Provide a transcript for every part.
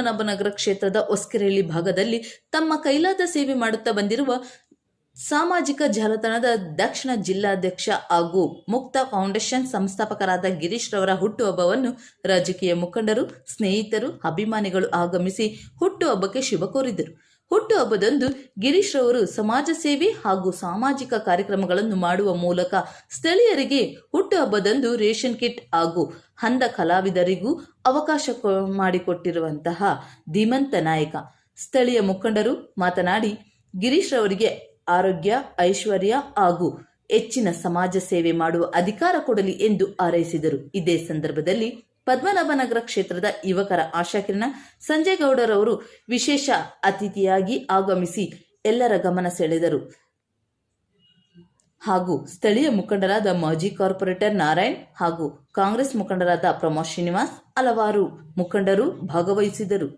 ಪದ್ಮನಾಭನಗರ ಕ್ಷೇತ್ರದ ಒಸ್ಕೆರೆಳ್ಳಿ ಭಾಗದಲ್ಲಿ ತಮ್ಮ ಕೈಲಾದ ಸೇವೆ ಮಾಡುತ್ತಾ ಬಂದಿರುವ ಸಾಮಾಜಿಕ ಜಾಲತಾಣದ ದಕ್ಷಿಣ ಜಿಲ್ಲಾಧ್ಯಕ್ಷ ಹಾಗೂ ಮುಕ್ತ ಫೌಂಡೇಶನ್ ಸಂಸ್ಥಾಪಕರಾದ ಗಿರೀಶ್ ರವರ ಹುಟ್ಟುಹಬ್ಬವನ್ನು ರಾಜಕೀಯ ಮುಖಂಡರು, ಸ್ನೇಹಿತರು, ಅಭಿಮಾನಿಗಳು ಆಗಮಿಸಿ ಹುಟ್ಟುಹಬ್ಬಕ್ಕೆ ಶುಭ ಕೋರಿದರು. ಹುಟ್ಟುಹಬ್ಬದಂದು ಗಿರೀಶ್ ರವರು ಸಮಾಜ ಸೇವೆ ಹಾಗೂ ಸಾಮಾಜಿಕ ಕಾರ್ಯಕ್ರಮಗಳನ್ನು ಮಾಡುವ ಮೂಲಕ ಸ್ಥಳೀಯರಿಗೆ ಹುಟ್ಟುಹಬ್ಬದಂದು ರೇಷನ್ ಕಿಟ್ ಹಾಗೂ ಹಂದ ಕಲಾವಿದರಿಗೂ ಅವಕಾಶ ಮಾಡಿಕೊಟ್ಟಿರುವಂತಹ ಧೀಮಂತ ನಾಯಕ. ಸ್ಥಳೀಯ ಮುಖಂಡರು ಮಾತನಾಡಿ, ಗಿರೀಶ್ ರವರಿಗೆ ಆರೋಗ್ಯ, ಐಶ್ವರ್ಯ ಹಾಗೂ ಹೆಚ್ಚಿನ ಸಮಾಜ ಸೇವೆ ಮಾಡುವ ಅಧಿಕಾರ ಕೊಡಲಿ ಎಂದು ಹಾರೈಸಿದರು. ಇದೇ ಸಂದರ್ಭದಲ್ಲಿ ಪದ್ಮನಾಭನಗರ ಕ್ಷೇತ್ರದ ಯುವಕರ ಆಶಾಕಿರಣ ಸಂಜಯ್ ಗೌಡರವರು ವಿಶೇಷ ಅತಿಥಿಯಾಗಿ ಆಗಮಿಸಿ ಎಲ್ಲರ ಗಮನ ಸೆಳೆದರು. ಹಾಗೂ ಸ್ಥಳೀಯ ಮುಖಂಡರಾದ ಮಾಜಿ ಕಾರ್ಪೊರೇಟರ್ ನಾರಾಯಣ್ ಹಾಗೂ ಕಾಂಗ್ರೆಸ್ ಮುಖಂಡರಾದ ಪ್ರಮೋದ್ ಶ್ರೀನಿವಾಸ್ ಹಲವಾರು ಮುಖಂಡರು ಭಾಗವಹಿಸಿದರು.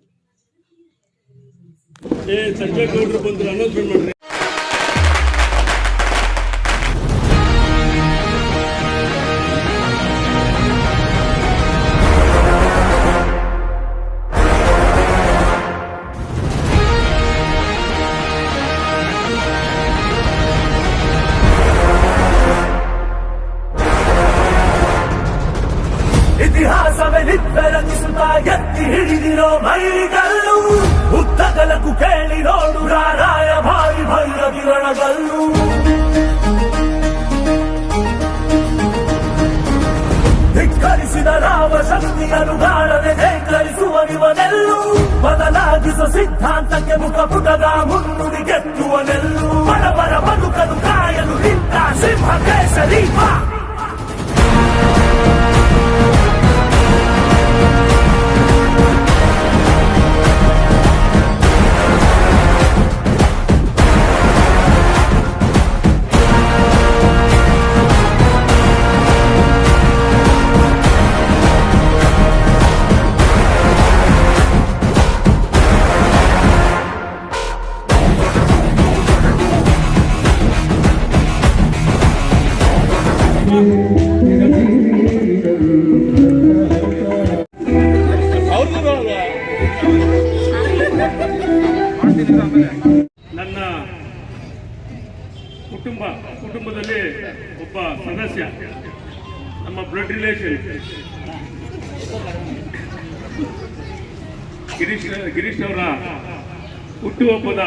ಎತ್ತಿ ಹಿಡಿದಿರೋ ಮೈಲಿಗಲ್ಲು ಉದ್ದಗಲಕ್ಕೂ ಕೇಳಿ ನೋಡು ರಾರಾಯ ಭಾರಿ ಭೈರವಿರಣಗಲ್ಲು ಧಿಕ್ಕರಿಸಿದ ರಾಮ ಶಕ್ತಿಯನ್ನು ಕಾಣದೆ ಧೈಕರಿಸುವ ಇವನೆಲ್ಲು ಬದಲಾಗಿಸುವ ಸಿದ್ಧಾಂತಕ್ಕೆ ಮುಖ ಪುಟದ ಮುನ್ನುಡಿ ಗೆತ್ತುವನೆಲ್ಲು ಬಡವರ ಬದುಕಲು ಕಾಯಲು ನಿಂತ ಸಿಂಹ ಕೇಸರಿ ಕುಟುಂಬ, ಕುಟುಂಬದಲ್ಲಿ ಒಬ್ಬ ಸದಸ್ಯ, ನಮ್ಮ ಬ್ಲಡ್ ರಿಲೇಷನ್ ಗಿರೀಶ್ ಗಿರೀಶ್ ಅವರ ಹುಟ್ಟುಹಬ್ಬದ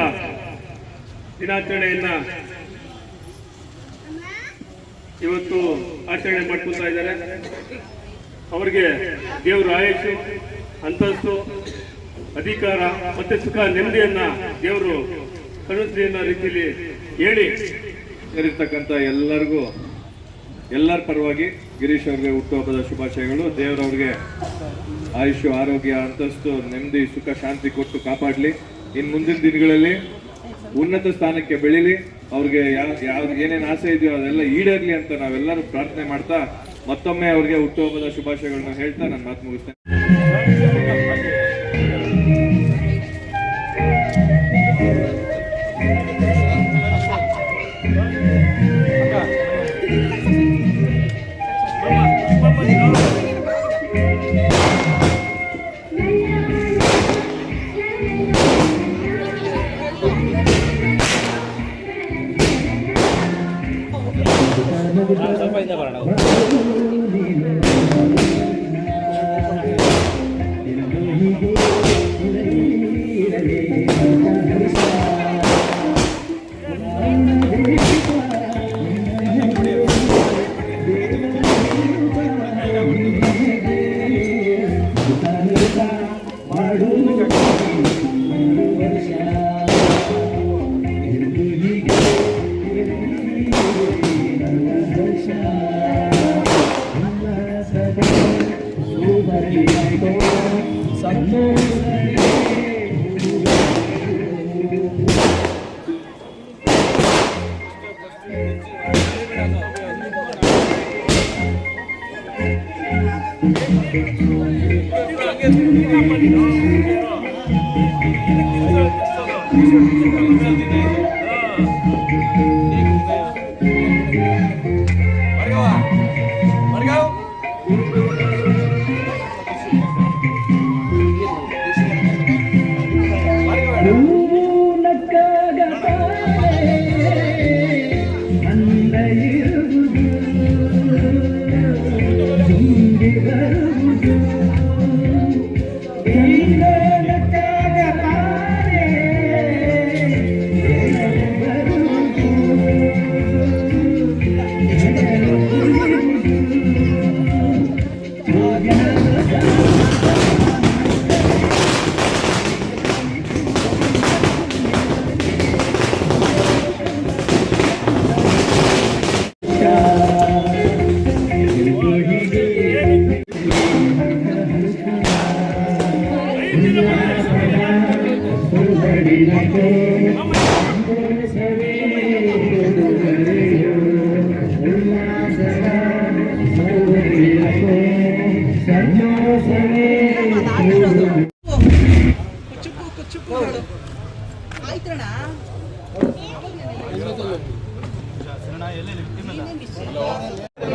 ದಿನಾಚರಣೆಯನ್ನ ಇವತ್ತು ಆಚರಣೆ ಮಾಡ್ಕೊತಾ ಇದ್ದಾರೆ. ಅವರಿಗೆ ದೇವರು ಆಯಸ್ಸು ಅಂತಸ್ತು, ಅಧಿಕಾರ ಮತ್ತೆ ಸುಖ ನೆಮ್ಮದಿಯನ್ನ ದೇವರು ಕರುಣಿಸಲಿ ಅನ್ನೋ ರೀತಿಯಲ್ಲಿ ಹೇಳಿ ಸೇರಿರ್ತಕ್ಕಂಥ ಎಲ್ಲರಿಗೂ, ಎಲ್ಲರ ಪರವಾಗಿ ಗಿರೀಶ್ ಅವ್ರಿಗೆ ಹುಟ್ಟುಹಬ್ಬದ ಶುಭಾಶಯಗಳು. ದೇವರವ್ರಿಗೆ ಆಯುಷ್ಯ, ಆರೋಗ್ಯ, ಅಂತಸ್ತು, ನೆಮ್ಮದಿ, ಸುಖ, ಶಾಂತಿ ಕೊಟ್ಟು ಕಾಪಾಡಲಿ. ಇನ್ನು ಮುಂದಿನ ದಿನಗಳಲ್ಲಿ ಉನ್ನತ ಸ್ಥಾನಕ್ಕೆ ಬೆಳೀಲಿ. ಅವ್ರಿಗೆ ಯಾವ ಏನೇನು ಆಸೆ ಇದೆಯೋ ಅದೆಲ್ಲ ಈಡೇರ್ಲಿ ಅಂತ ನಾವೆಲ್ಲರೂ ಪ್ರಾರ್ಥನೆ ಮಾಡ್ತಾ ಮತ್ತೊಮ್ಮೆ ಅವ್ರಿಗೆ ಹುಟ್ಟುಹಬ್ಬದ ಶುಭಾಶಯಗಳನ್ನ ಹೇಳ್ತಾ ನಾನು ಮಾತು ಮುಗಿಸ್ತೇನೆ. Sunday. Krishna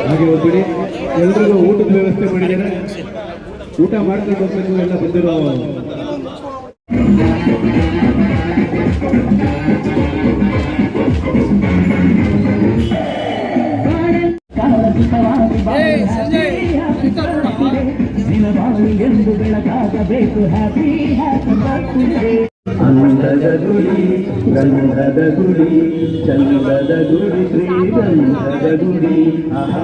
ಹಾಗೆ ಹೋಗ್ಬಿಡಿ. ಎಲ್ರಿಗೂ ಊಟದ ವ್ಯವಸ್ಥೆ ಮಾಡಿದ್ದಾರೆ ಊಟ ಮಾಡ್ಕೊಂಡು ಹೋಗ್ಬೇಕು ಎಲ್ಲ ಬಂದಿರೋ ದಿನ ಎಂದು ಬೆಳಕಾಗಬೇಕು. ಹ್ಯಾಪಿ ಹ್ಯಾಪಿ ಬರ್ತಿದೆ ಅಂದದ ಗುಡಿ ಗಂಧದ ಗುಡಿ ಚಂದದ ಗುಡಿ ಶ್ರೀಗಂಧದ ಗುಡಿ ಆಹಾ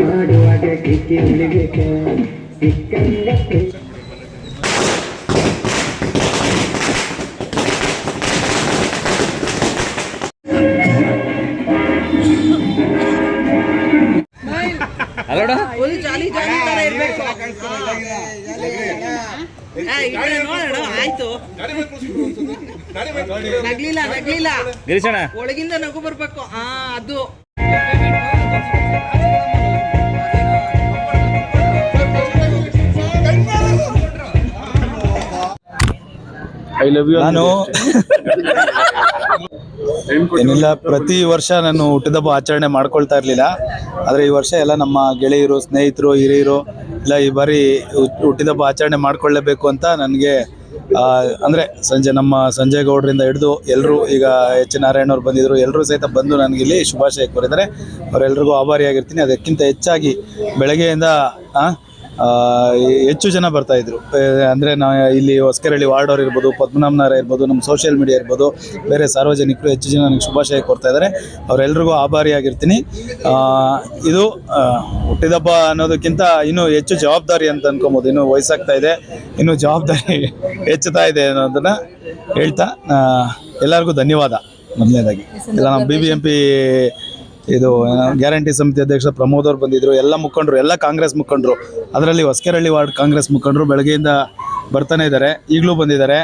ಮಾಡುವಾಗ ಕಿಕ್ಕಿ ಉಳಿಬೇಕು ಆಯ್ತು. ನಗ್ಲಿಲ್ಲ ನಗ್ಲಿಲ್ಲ. ಗಿರೀಶಣ್ಣ. ಒಳಗಿಂದ ನಗು ಬರ್ಬೇಕು. ಹಾ ಅದು. ನಾನು ಏನಿಲ್ಲ ಪ್ರತಿ ವರ್ಷ ನಾನು ಹುಟ್ಟಿದಬ್ಬ ಆಚರಣೆ ಮಾಡ್ಕೊಳ್ತಾ ಇರಲಿಲ್ಲ. ಆದರೆ ಈ ವರ್ಷ ಎಲ್ಲ ನಮ್ಮ ಗೆಳೆಯರು ಸ್ನೇಹಿತರು ಹಿರಿಯರು ಇಲ್ಲ, ಈ ಬಾರಿ ಹುಟ್- ಹುಟ್ಟಿದಬ್ಬ ಆಚರಣೆ ಮಾಡಿಕೊಳ್ಳಬೇಕು ಅಂತ ನನಗೆ ಅಂದರೆ ಸಂಜೆ ನಮ್ಮ ಸಂಜಯ್ ಗೌಡರಿಂದ ಹಿಡಿದು ಎಲ್ಲರೂ ಈಗ ಎಚ್ ನಾರಾಯಣ ಅವ್ರು ಬಂದಿದ್ರು ಎಲ್ಲರೂ ಸಹಿತ ಬಂದು ನನಗೆ ಇಲ್ಲಿ ಶುಭಾಶಯ ಕೋರಿದ್ದಾರೆ. ಅವರೆಲ್ಲರಿಗೂ ಆಭಾರಿಯಾಗಿರ್ತೀನಿ. ಅದಕ್ಕಿಂತ ಹೆಚ್ಚಾಗಿ ಬೆಳಗ್ಗೆಯಿಂದ ಹೆಚ್ಚು ಜನ ಬರ್ತಾ ಇದ್ರು. ಅಂದರೆ ನಾ ಇಲ್ಲಿ ಹೊಸಕೆರಳ್ಳಿ ವಾರ್ಡ್ ಅವ್ರು ಇರ್ಬೋದು ಪದ್ಮನಾಭನಾರ ಇರ್ಬೋದು ನಮ್ಮ ಸೋಷಿಯಲ್ ಮೀಡಿಯಾ ಇರ್ಬೋದು ಬೇರೆ ಸಾರ್ವಜನಿಕರು ಹೆಚ್ಚು ಜನ ನನಗೆ ಶುಭಾಶಯ ಕೊಡ್ತಾ ಇದ್ದಾರೆ ಅವರೆಲ್ಲರಿಗೂ ಆಭಾರಿಯಾಗಿರ್ತೀನಿ. ಇದು ಹುಟ್ಟಿದಬ್ಬ ಅನ್ನೋದಕ್ಕಿಂತ ಇನ್ನೂ ಹೆಚ್ಚು ಜವಾಬ್ದಾರಿ ಅಂತ ಅನ್ಕೊಬೋದು. ಇನ್ನೂ ವಯಸ್ಸಾಗ್ತಾ ಇದೆ ಇನ್ನೂ ಜವಾಬ್ದಾರಿ ಹೆಚ್ಚುತ್ತಾ ಇದೆ ಅನ್ನೋದನ್ನು ಹೇಳ್ತಾ ಎಲ್ಲರಿಗೂ ಧನ್ಯವಾದ ಮೊದಲನೇದಾಗಿ. ಇಲ್ಲ ನಮ್ಮ ಬಿ ಬಿ ಎಂ ಪಿ ಇದು ಗ್ಯಾರಂಟಿ ಸಮಿತಿ ಅಧ್ಯಕ್ಷ ಪ್ರಮೋದ್ ಅವರು ಬಂದಿದ್ರು. ಎಲ್ಲ ಮುಖಂಡರು, ಎಲ್ಲ ಕಾಂಗ್ರೆಸ್ ಮುಖಂಡರು. ಅದರಲ್ಲಿ ಹೊಸಕೆರಳ್ಳಿ ವಾರ್ಡ್ ಕಾಂಗ್ರೆಸ್ ಮುಖಂಡರು ಬೆಳಗ್ಗೆಯಿಂದ ಬರ್ತಾನೆ ಇದ್ದಾರೆ. ಈಗಲೂ ಬಂದಿದ್ದಾರೆ.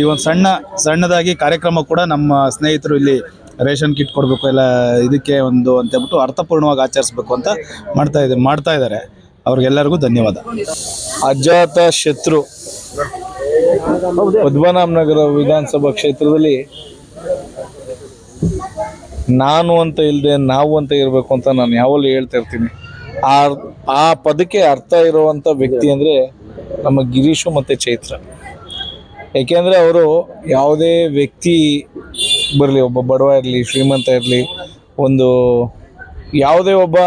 ಈ ಒಂದು ಸಣ್ಣ, ಸಣ್ಣದಾಗಿ ಕಾರ್ಯಕ್ರಮ ಕೂಡ ನಮ್ಮ ಸ್ನೇಹಿತರು ಇಲ್ಲಿ ರೇಷನ್ ಕಿಟ್ ಕೊಡಬೇಕು, ಎಲ್ಲ ಇದಕ್ಕೆ ಒಂದು ಅಂತ ಹೇಳ್ಬಿಟ್ಟು ಅರ್ಥಪೂರ್ಣವಾಗಿ ಆಚರಿಸ್ಬೇಕು ಅಂತ ಮಾಡ್ತಾ ಇದ್ದಾರೆ ಮಾಡ್ತಾ ಇದ್ದಾರೆ. ಅವ್ರಿಗೆಲ್ಲರಿಗೂ ಧನ್ಯವಾದ. ಅಜಾತ ಶತ್ರು, ಪದ್ಮನಾಭನಗರ ವಿಧಾನಸಭಾ ಕ್ಷೇತ್ರದಲ್ಲಿ ನಾನು ಅಂತ ಇಲ್ಲದೆ ನಾವು ಅಂತ ಇರಬೇಕು ಅಂತ ನಾನು ಯಾವಾಗಲೂ ಹೇಳ್ತಾ ಇರ್ತೀನಿ. ಆ ಆ ಪದಕ್ಕೆ ಅರ್ಥ ಇರುವಂಥ ವ್ಯಕ್ತಿ ಅಂದರೆ ನಮ್ಮ ಗಿರೀಶು ಮತ್ತು ಚೈತ್ರ. ಏಕೆಂದರೆ ಅವರು ಯಾವುದೇ ವ್ಯಕ್ತಿ ಬರಲಿ, ಒಬ್ಬ ಬಡವ ಇರಲಿ, ಶ್ರೀಮಂತ ಇರಲಿ, ಒಂದು ಯಾವುದೇ ಒಬ್ಬ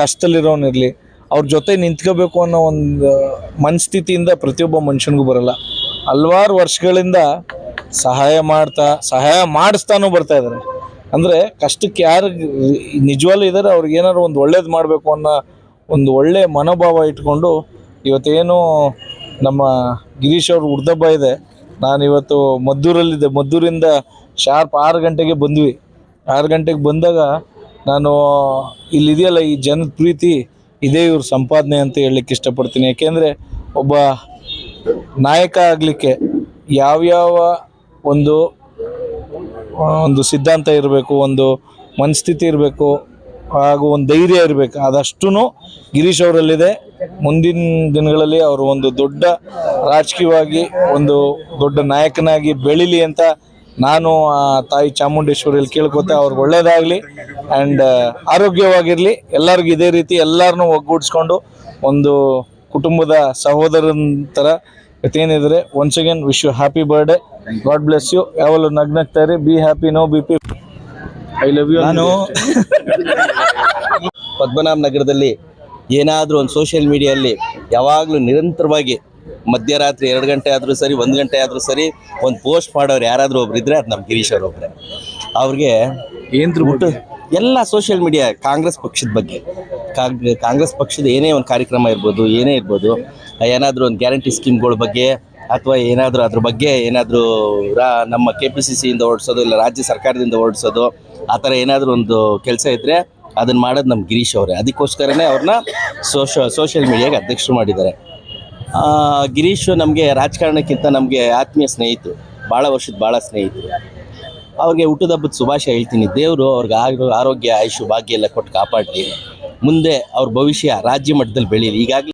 ಕಷ್ಟದಲ್ಲಿರೋನಿರಲಿ ಅವ್ರ ಜೊತೆ ನಿಂತ್ಕೋಬೇಕು ಅನ್ನೋ ಒಂದು ಮನಸ್ಥಿತಿಯಿಂದ ಪ್ರತಿಯೊಬ್ಬ ಮನುಷ್ಯನಿಗೂ ಬರಲ್ಲ. ಹಲ್ವಾರು ವರ್ಷಗಳಿಂದ ಸಹಾಯ ಮಾಡ್ತಾ, ಸಹಾಯ ಮಾಡಿಸ್ತಾನೂ ಬರ್ತಾ ಇದ್ದಾರೆ ಅಂದರೆ ಕಷ್ಟಕ್ಕೆ ಯಾರು ನಿಜವಾಗ್ಲೂ ಇದ್ದಾರೆ ಅವ್ರಿಗೆ ಏನಾದ್ರು ಒಂದು ಒಳ್ಳೇದು ಮಾಡಬೇಕು ಅನ್ನೋ ಒಂದು ಒಳ್ಳೆಯ ಮನೋಭಾವ ಇಟ್ಕೊಂಡು ಇವತ್ತೇನು ನಮ್ಮ ಗಿರೀಶ್ ಅವ್ರ ಹುಡ್ದಬ್ಬ ಇದೆ. ನಾನು ಇವತ್ತು ಮದ್ದೂರಲ್ಲಿದ್ದೆ. ಮದ್ದೂರಿಂದ ಶಾರ್ಪ್ ಆರು ಗಂಟೆಗೆ ಬಂದ್ವಿ. ಆರು ಗಂಟೆಗೆ ಬಂದಾಗ ನಾನು, ಇಲ್ಲಿದೆಯಲ್ಲ ಈ ಜನದ ಪ್ರೀತಿ, ಇದೇ ಇವ್ರ ಸಂಪಾದನೆ ಅಂತ ಹೇಳಲಿಕ್ಕೆ ಇಷ್ಟಪಡ್ತೀನಿ. ಯಾಕೆಂದರೆ ಒಬ್ಬ ನಾಯಕ ಆಗಲಿಕ್ಕೆ ಯಾವ್ಯಾವ ಒಂದು ಒಂದು ಸಿದ್ಧಾಂತ ಇರಬೇಕು, ಒಂದು ಮನಸ್ಥಿತಿ ಇರಬೇಕು, ಹಾಗೂ ಒಂದು ಧೈರ್ಯ ಇರಬೇಕು. ಅದಷ್ಟೂ ಗಿರೀಶ್ ಅವರಲ್ಲಿದೆ. ಮುಂದಿನ ದಿನಗಳಲ್ಲಿ ಅವರು ಒಂದು ದೊಡ್ಡ ರಾಜಕೀಯವಾಗಿ, ಒಂದು ದೊಡ್ಡ ನಾಯಕನಾಗಿ ಬೆಳೀಲಿ ಅಂತ ನಾನು ಆ ತಾಯಿ ಚಾಮುಂಡೇಶ್ವರಿಯಲ್ಲಿ ಕೇಳ್ಕೊತೆ ಅವ್ರಿಗೆ ಒಳ್ಳೇದಾಗಲಿ. ಆ್ಯಂಡ್ ಆರೋಗ್ಯವಾಗಿರಲಿ. ಎಲ್ಲರಿಗೂ ಇದೇ ರೀತಿ ಎಲ್ಲರನ್ನೂ ಒಗ್ಗೂಡಿಸ್ಕೊಂಡು ಒಂದು ಕುಟುಂಬದ ಸಹೋದರನ ಥರ. ಏನಿದ್ರೆ once again wish you happy birthday God bless you. ಯಾವಾಗಲೂ ನಗ್ನಗ್ತಾ ಇರಿ. Be happy no B P. I love you ನಾನು ಪದ್ಮನಾಭ ನಗರದಲ್ಲಿ ಏನಾದರೂ ಒಂದು ಸೋಷಿಯಲ್ ಮೀಡಿಯಲ್ಲಿ ಯಾವಾಗಲೂ ನಿರಂತರವಾಗಿ ಮಧ್ಯರಾತ್ರಿ ಎರಡು ಗಂಟೆ ಆದರೂ ಸರಿ ಒಂದು ಗಂಟೆ ಆದರೂ ಸರಿ ಒಂದು ಪೋಸ್ಟ್ ಮಾಡೋರು ಯಾರಾದರೂ ಒಬ್ರು ಇದ್ರೆ ಅದು ನಮ್ಮ ಗಿರೀಶ್ ಅವರು ಒಬ್ಬರೇ ಅವ್ರಿಗೆ ಏನು ಬಿಟ್ಟು ಎಲ್ಲ ಸೋಷಿಯಲ್ ಮೀಡಿಯಾ ಕಾಂಗ್ರೆಸ್ ಪಕ್ಷದ ಬಗ್ಗೆ. ಕಾಂಗ್ ಕಾಂಗ್ರೆಸ್ ಪಕ್ಷದ ಏನೇ ಒಂದು ಕಾರ್ಯಕ್ರಮ ಇರ್ಬೋದು ಏನೇ ಇರ್ಬೋದು ಏನಾದರೂ ಒಂದು ಗ್ಯಾರಂಟಿ ಸ್ಕೀಮ್ಗಳ ಬಗ್ಗೆ ಅಥವಾ ಏನಾದರೂ ಅದ್ರ ಬಗ್ಗೆ ಏನಾದರೂ ರಾ, ನಮ್ಮ ಕೆ ಪಿ ಸಿ ಸಿಯಿಂದ ಓಡಿಸೋದು ಇಲ್ಲ ರಾಜ್ಯ ಸರ್ಕಾರದಿಂದ ಓಡಿಸೋದು, ಆ ಥರ ಏನಾದರೂ ಒಂದು ಕೆಲಸ ಇದ್ದರೆ ಅದನ್ನು ಮಾಡೋದು ನಮ್ಮ ಗಿರೀಶ್ ಅವರೇ. ಅದಕ್ಕೋಸ್ಕರನೇ ಅವ್ರನ್ನ ಸೋಶ ಸೋಷಿಯಲ್ ಮೀಡಿಯಾಗೆ ಅಧ್ಯಕ್ಷರು ಮಾಡಿದ್ದಾರೆ. ಗಿರೀಶ್ ನಮಗೆ ರಾಜಕಾರಣಕ್ಕಿಂತ ನಮಗೆ ಆತ್ಮೀಯ ಸ್ನೇಹಿತರು ಭಾಳ ವರ್ಷದ ಭಾಳ ಸ್ನೇಹಿತರು. ಅವ್ರಿಗೆ ಹುಟ್ಟದ ಹಬ್ಬದ ಶುಭಾಶಯ ಹೇಳ್ತೀನಿ. ದೇವರು ಅವ್ರಿಗೆ ಆರೋ, ಆರೋಗ್ಯ ಆಯುಷು ಭಾಗ್ಯ ಎಲ್ಲ ಕೊಟ್ಟು ಕಾಪಾಡ್ತೀನಿ ಮುಂದೆ ಅವ್ರ ಭವಿಷ್ಯ ರಾಜ್ಯ ಮಟ್ಟದಲ್ಲಿ ಬೆಳೀಲಿ. ಈಗಾಗಲೇ